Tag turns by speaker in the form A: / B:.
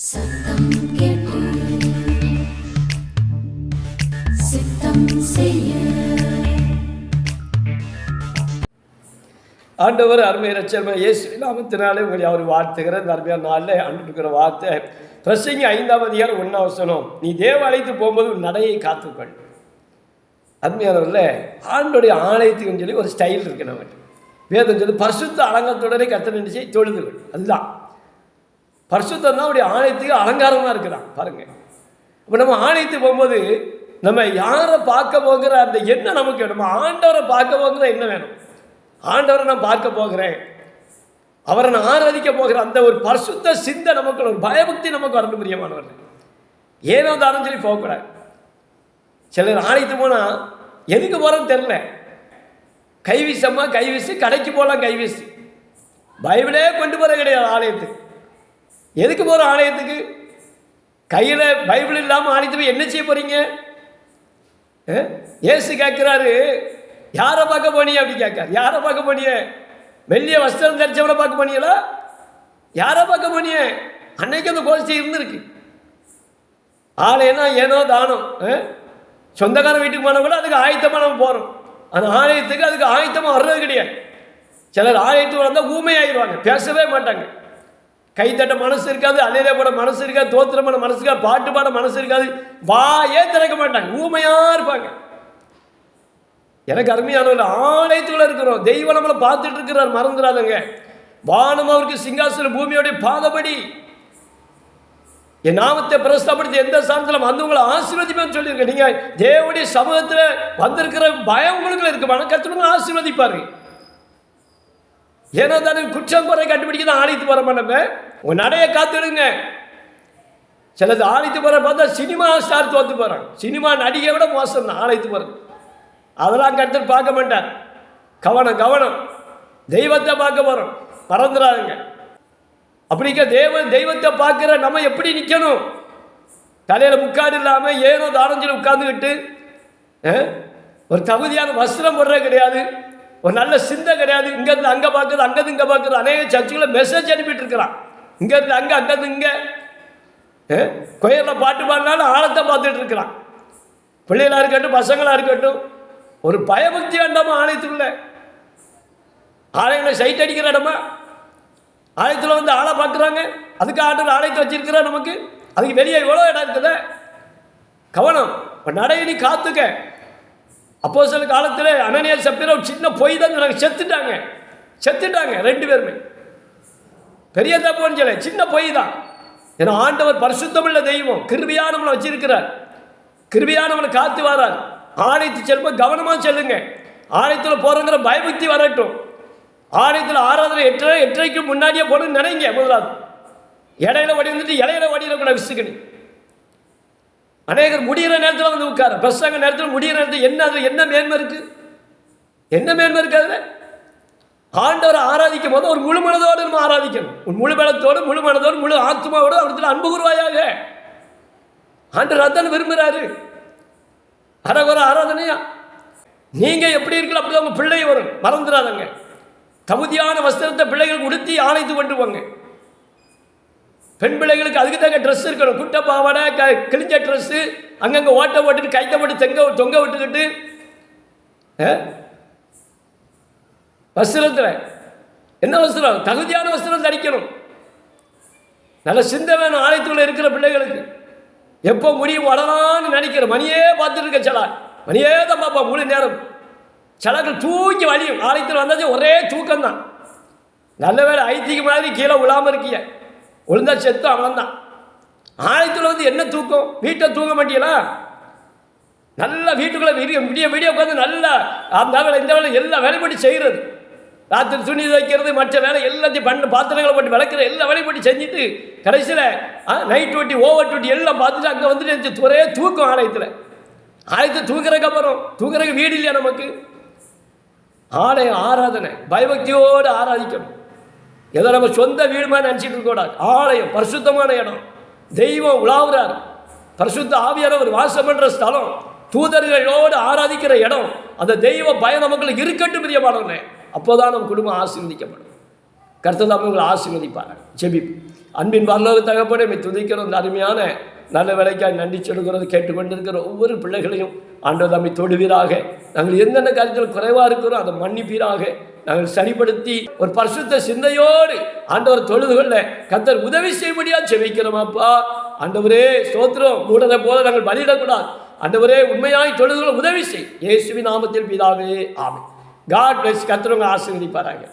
A: சத்தம் கேட்டு சித்தம் செய்ய.
B: ஆண்டவர் அருமை ரச்சர்மை இயேசு நாமத்தினாலே உங்களை அவர் வாழ்த்துகிற இந்த அருமையான நாளில் அன்றுக்கிற வார்த்தை. பிரசங்க ஐந்தாம் அதிகாரம் ஒன்றாம் வசனம். நீ தேவாலயத்துக்கு போகும்போது ஒரு நடையை காத்துக்கொள். அருமையானவரில் ஆண்டுடைய ஆலயத்துக்குன்னு சொல்லி ஒரு ஸ்டைல் இருக்கு நம்ம வேதம் சொல்லி பரிசுத்த அலங்கத்துடனே கத்த நினைச்சு தொழுதுகள். அதுதான். பரிசுத்தம் தான் அவருடைய ஆலயத்துக்கு அலங்காரமாக இருக்கிறான். பாருங்கள் இப்போ நம்ம ஆலயத்துக்கு போகும்போது நம்ம யாரை பார்க்க போகிற அந்த எண்ணம் நமக்கு வேணும்? நம்ம ஆண்டவரை பார்க்க போகிற என்ன வேணும். ஆண்டவரை நான் பார்க்க போகிறேன். அவரை நான் ஆராதிக்க போகிற அந்த ஒரு பரிசுத்த சிந்தை நமக்கு ஒரு பயபக்தி நமக்கு வரணும் பிரியமானவர் ஏனோ தானும் சொல்லி போகக்கூடாது? சிலர் ஆலயத்துக்கு போனால் எதுக்கு போகிறோன்னு தெரில கைவீசம்மா கைவீசு கடைக்கு போகலாம் கைவீசு. பைபிளே கொண்டு போகிற கிடையாது ஆலயத்துக்கு. எதுக்கு போகிற ஆலயத்துக்கு? கையில் பைபிள் இல்லாமல் ஆலயத்துக்கு போய் என்ன செய்ய போகிறீங்க ஏசு கேட்குறாரு யாரை பார்க்க போனியே அப்படி கேட்காரு. யாரை பார்க்க போனிய வெள்ளிய வஸ்திரம் தரிச்சவனை பார்க்க போனியலா யாரை பார்க்க போனிய அன்னைக்கு அந்த கோஷ்டி இருந்திருக்கு. ஆலயம்னா ஏனோ தானம். ஆ? சொந்தக்காரன் வீட்டுக்கு போனால் அதுக்கு ஆயத்தமாக நம்ம போகிறோம் அந்த ஆலயத்துக்கு அதுக்கு ஆயத்தமாக வர்றது கிடையாது. சிலர் ஆலயத்துக்கு வந்தால் ஊமையாகிடுவாங்க பேசவே மாட்டாங்க. கைத்தட்ட மனசு இருக்காது அலையில போட மனசு இருக்காது தோத்திரம் பண்ண மனசு இருக்காது பாட்டு பாட மனசு இருக்காது. வாயே திறக்க மாட்டாங்க ஊமையாக இருப்பாங்க. எனக்கு அருமையானவர்கள் ஆலயத்துக்குள்ள இருக்கிறோம். தெய்வம் நம்மளை பார்த்துட்டு இருக்கிறார் மறந்துடாதங்க. வானம் அவருக்கு சிங்காசன பூமியோடைய பாதபடி. என் நாமத்தை பிரஸ்தப்படுத்தி எந்த சாந்திலும் வந்து உங்களை ஆசீர்வதிப்பேன்னு சொல்லியிருக்கேன். நீங்கள் தேவனுடைய சமூகத்தில் வந்திருக்கிற பயம் உங்களுக்கு இருக்கு. வணக்கத்துடன் ஆசீர்வதிப்பாரு ஏன்னா தானே குற்றம் குறை கண்டுபிடிக்க தான் ஆலயத்து போகிற நம்ம உங்கள் நடையை காத்துடுங்க. சிலது ஆலயத்து போகிற பார்த்தா சினிமா ஸ்டார் தோத்து போகிறாங்க சினிமா நடிகை விட மோசம் தான் ஆலயத்து போகிறது அதெல்லாம் கருத்து பார்க்க மாட்டார். கவனம் கவனம். தெய்வத்தை பார்க்க போகிறோம் மறந்துடாதுங்க. அப்படிங்க தேவ தெய்வத்தை பார்க்குற நம்ம எப்படி நிற்கணும் தலையில் முக்காடு இல்லாமல் ஏனோ தானஞ்சில் உட்காந்துக்கிட்டு ஒரு தகுதியான வஸ்திரம் போடுறது கிடையாது. ஒரு நல்ல சிந்தை கிடையாது. இங்கேருந்து அங்கே பார்க்குறது அங்கேருந்து இங்கே பார்க்குறது அநேக சர்ச்சுகளை மெசேஜ் அனுப்பிட்டு இருக்கிறான் இங்கேருந்து அங்கே அங்கேருந்து இங்கே. கோயிலில் பாட்டு பாடினாலும் ஆழத்தை பார்த்துட்டு இருக்கிறான் பிள்ளைகளாக இருக்கட்டும் பசங்களாக இருக்கட்டும் ஒரு பயபக்தி வேண்டாமா ஆலயத்துக்குள்ள ஆலயங்களை சைட் அடிக்கிற இடமா? ஆலயத்தில் வந்து ஆளை பார்க்குறாங்க. அதுக்கு ஆண்டு ஆலயத்தை வச்சிருக்கிற நமக்கு. அதுக்கு வெளியே எவ்வளோ இடம் இருக்குது. கவனம் இப்போ நடையை நீ காத்துக்க. அப்போ சில காலத்தில் அனனியா சப்பிர ஒரு சின்ன பொய் தான் சொன்னாங்க. செத்துட்டாங்க. செத்துட்டாங்க ரெண்டு பேருமே. பெரிய தப்புன்னு சொல்ல சின்ன பொய் தான். ஏன்னா ஆண்டவர் பரிசுத்தமுள்ள தெய்வம் கிருபியானவனை வச்சிருக்கிறார். கிருபியானவனை காத்து வரார். ஆலயத்து செல்லும்போது கவனமாக செல்லுங்க. ஆலயத்தில் போகிறங்கிற பயபக்தி வரட்டும். ஆலயத்தில் ஆராதனை எட்டரை எட்டரைக்கு முன்னாடியே போகணும்னு நினைங்க முதலாவது. இடையில வடி வந்துட்டு இலையில வடியிடக்கூடாது விசுக்கணி அநேகர் முடிகிற நேரத்தில் வந்து உட்கார. பிரசங்க நேரத்தில் முடிகிற நேரத்தில் என்ன அது என்ன மேன்மை இருக்கு? என்ன மேன்மை இருக்கு அதில்? ஆண்டவரை ஆராதிக்கும் போது ஒரு முழு மனதோடு நம்ம ஆராதிக்கணும். ஒரு முழு பலத்தோடு முழு மனதோடு முழு ஆத்மாவோடு அவரத்தில் அன்பு குருவாயாக ஆண்டவர் அதான் விரும்புகிறாரு அரகுற ஆராதனையா? நீங்கள் எப்படி இருக்கல அப்படி உங்கள் பிள்ளை வரும். மறந்துடாதங்க. தகுதியான வஸ்திரத்தை பிள்ளைகளுக்கு உடுத்தி ஆலைத்து கொண்டு போங்க. பெண் பிள்ளைகளுக்கு அதுக்கு தாங்க ட்ரெஸ் இருக்கணும். குட்டை பாவாடை க கிழிஞ்ச ட்ரெஸ்ஸு அங்கங்கே ஓட்டை ஓட்டுட்டு கைத்தை போட்டு தொங்க தொங்க விட்டுக்கிட்டு ஆ? வஸ்திரத்தில். என்ன வஸ்திரம்? தகுதியான வஸ்திரம் தரிக்கணும். நல்ல சிந்தை வேணும் ஆலயத்துக்குள்ள இருக்கிற பிள்ளைகளுக்கு. எப்போ முடியும் வளரான்னு நினைக்கிற மணியே பார்த்துட்டு இருக்க சலா. மணியே தான் பார்ப்பா முழு நேரம். சலாக்கள் தூக்கி வலியும் ஆலயத்தில் வந்தாச்சும் ஒரே தூக்கம் தான் நல்ல வேலை ஐத்திக்கு மாதிரி கீழே விழாமல் இருக்கீங்க விழுந்தா செத்து அவன் தான் ஆலயத்தில் வந்து என்ன தூக்கம்? வீட்டை தூங்க மாட்டீங்களா நல்லா வீட்டுக்குள்ளே விடிய விடிய விடிய உட்காந்து நல்லா அந்த வேலை இந்த வேலை எல்லா வேலையும் பண்ணி செய்கிறது ராத்திரி துணி துவைக்கிறது மற்ற வேலை எல்லாத்தையும் பண்ண பாத்திரங்களை போட்டு விளக்குற எல்லா வேலையும் பண்ணி செஞ்சுட்டு கடைசியில் நைட் ஒட்டி ஓவர் டூட்டி எல்லாம் பார்த்துட்டு அங்கே வந்துட்டு துறையே ஒரே தூக்கம் ஆலயத்தில். ஆலயத்தை தூக்குறதுக்கு அப்புறம் தூக்குறதுக்கு வீடு இல்லையா நமக்கு? ஆலயம் ஆராதனை. பயபக்தியோடு ஆராதிக்கணும். ஏதோ நம்ம சொந்த வீடு மாதிரி நினச்சிட்டு இருக்கக்கூடாது ஆலயம் பரிசுத்தமான இடம். தெய்வம் உலாவுறார். பரிசுத்த ஆவியானவர் வாசம் பண்ணுற ஸ்தலம். தூதர்களோடு ஆராதிக்கிற இடம். அந்த தெய்வ பயம் நமக்குள்ள இருக்கட்டும் பிரியமானவர்களே அப்போதான் நம்ம குடும்பம் ஆசீர்வதிக்கப்படும். கர்த்ததாமே உங்களை ஆசீர்வதிப்பாங்க ஜெபிப்பு அன்பின் வரலோக தகப்படை மை துதிக்கிற இந்த அருமையான நல்ல வேலைக்காக நன்றி சொல்லுகிறது கேட்டுக்கொண்டிருக்கிற ஒவ்வொரு பிள்ளைகளையும் ஆண்டவர் தம்மை தொடுவீராக. நாங்கள் எந்தெந்த காரியத்தில் குறைவாக இருக்கிறோம் அதை மன்னிப்பீராக. நாங்கள் சரிப்படுத்தி ஒரு பரிசுத்த சிந்தையோடு ஆண்டவர் தொழுது கொள்ள கத்தர் உதவி செய்யும்படியா செவிக்கிறோமாப்பா ஆண்டவரே ஸ்தோத்திரம். மூடனை போல நாங்கள் பலியிடக்கூடாது. ஆண்டவரே உண்மையாய் தொழுது கொள்ள உதவி செய். இயேசுவின் நாமத்தில் பிதாவே ஆமை காட் பிளஸ் கத்திரவங்க ஆசீர்வதிப்பாராங்க